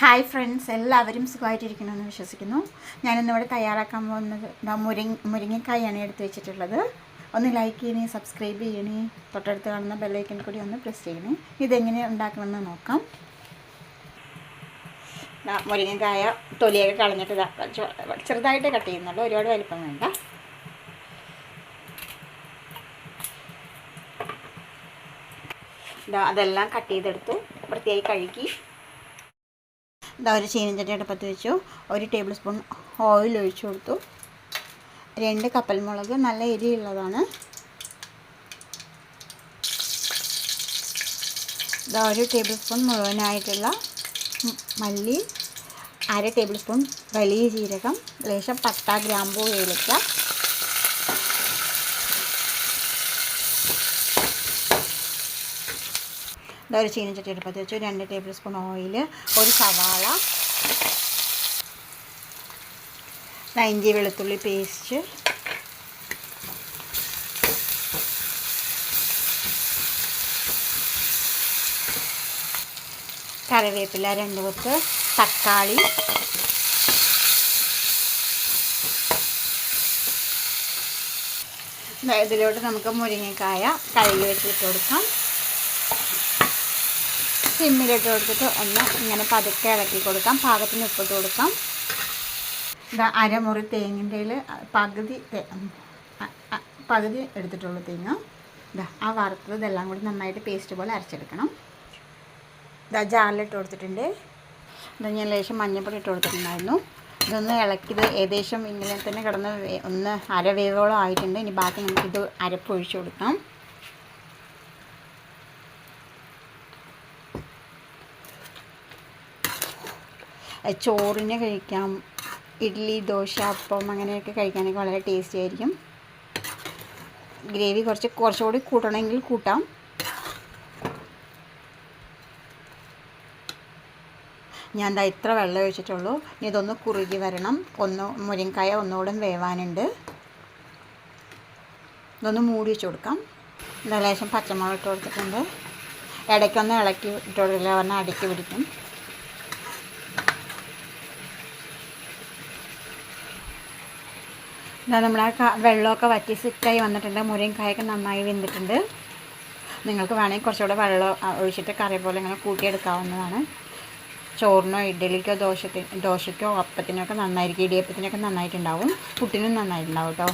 Hi friends എല്ലാവരും സുഖമായിട്ടിരിക്കണമെന്ന് വിശ്വസിക്കുന്നു. ഞാനിന്നിവിടെ തയ്യാറാക്കാൻ പോകുന്നത് മുരിങ്ങ മുരിങ്ങക്കായാണ് എടുത്തു വെച്ചിട്ടുള്ളത്. ഒന്ന് ലൈക്ക് ചെയ്യണേ സബ്സ്ക്രൈബ് ചെയ്യണേ തൊട്ടടുത്ത് കാണുന്ന ബെല്ലൈക്കൻ കൂടി ഒന്ന് പ്രസ് ചെയ്യണേ. ഇതെങ്ങനെ ഉണ്ടാക്കണമെന്ന് നോക്കാം. മുരിങ്ങക്കായ തൊലിയൊക്കെ കളഞ്ഞിട്ട് ചെറുതായിട്ട് കട്ട് ചെയ്യുന്നുള്ളൂ ഒരുപാട് വലിപ്പം വേണ്ട. അതെല്ലാം കട്ട് ചെയ്തെടുത്തു വൃത്തിയായി കഴുകി. ഇതാ ഒരു ചീനച്ചട്ടി അടുപ്പത്ത് വെച്ചു. ഒരു ടേബിൾ സ്പൂൺ ഓയിൽ ഒഴിച്ചു കൊടുത്തു. രണ്ട് കപ്പൽമുളക് നല്ല എരിയുള്ളതാണ്. ഇതാ ഒരു ടേബിൾ സ്പൂൺ മുഴുവനായിട്ടുള്ള മല്ലി അര ടേബിൾ സ്പൂൺ വലിയ ജീരകം ലേശം പട്ട ഗ്രാമ്പൂ ഏലക്ക ഇതാ ഒരു ചീനച്ചട്ടി എടുപ്പത്തി വെച്ചു. രണ്ട് ടേബിൾ സ്പൂൺ ഓയിൽ ഒരു സവാള ഇഞ്ചി വെളുത്തുള്ളി പേസ്റ്റ് കറിവേപ്പില രണ്ട് കൊത്ത് തക്കാളി ഇതിലോട്ട് നമുക്ക് മുരിങ്ങക്കായ കഴുകി വെച്ചിട്ട് കൊടുക്കാം. സിമ്മിലിട്ട് കൊടുത്തിട്ട് ഒന്ന് ഇങ്ങനെ പതുക്കെ ഇളക്കി കൊടുക്കാം. പാകത്തിന് ഉപ്പിട്ട് കൊടുക്കാം. ഇതാ അരമുറി തേങ്ങിന്റെ പകുതി പകുതി എടുത്തിട്ടുള്ളൂ തേങ്ങ. ഇതാ ആ വറുത്തത് ഇതെല്ലാം കൂടി നന്നായിട്ട് പേസ്റ്റ് പോലെ അരച്ചെടുക്കണം. ഇതാ ജാറിലിട്ട് കൊടുത്തിട്ടുണ്ട്. ഇതാ ഞാൻ ലേശം മഞ്ഞൾപ്പൊടി ഇട്ട് കൊടുത്തിട്ടുണ്ടായിരുന്നു. ഇതൊന്ന് ഇളക്കിയത് ഏകദേശം ഇങ്ങനെ തന്നെ കിടന്ന് ഒന്ന് അരവേവോളം ആയിട്ടുണ്ട്. ഇനി ബാക്കി നമുക്കിത് അരപ്പൊഴിച്ച് കൊടുക്കാം. ചോറിന് കഴിക്കാം. ഇഡ്ഡലി ദോശ അപ്പം അങ്ങനെയൊക്കെ കഴിക്കാനൊക്കെ വളരെ ടേസ്റ്റി ആയിരിക്കും. ഗ്രേവി കുറച്ച് കുറച്ചുകൂടി കൂട്ടണമെങ്കിൽ കൂട്ടാം. ഞാൻ ദാ ഇത്ര വെള്ളം ഒഴിച്ചിട്ടുള്ളൂ. ഇനി ഇതൊന്ന് കുറുകി വരണം. ഒന്ന് മുരിങ്ങക്കായ ഒന്നുകൂടെ വേവാനുണ്ട്. ഇതൊന്ന് മൂടി വെച്ച് കൊടുക്കാം. ഇതാ ലേശം പച്ചമുളക് ഇട്ട് കൊടുത്തിട്ടുണ്ട്. ഇടയ്ക്കൊന്ന് ഇളക്കി ഇട്ട് കൊടുക്കില്ല പറഞ്ഞാൽ അടുക്കി പിടിക്കും. ഇതാ നമ്മൾ ആ വെള്ളമൊക്കെ വറ്റി സിറ്റായി വന്നിട്ടുണ്ട്. മുരിങ്ങക്കായൊക്കെ നന്നായി വെന്തിട്ടുണ്ട്. നിങ്ങൾക്ക് വേണമെങ്കിൽ കുറച്ചുകൂടെ വെള്ളം ഒഴിച്ചിട്ട് കറി പോലെ ഇങ്ങനെ കൂട്ടിയെടുക്കാവുന്നതാണ്. ചോറിനോ ഇഡ്ഡലിക്കോ ദോശത്തിന് ദോശയ്ക്കോ അപ്പത്തിനൊക്കെ നന്നായിരിക്കും. ഇടിയപ്പത്തിനൊക്കെ നന്നായിട്ടുണ്ടാവും. പുട്ടിനും നന്നായിട്ടുണ്ടാവും കേട്ടോ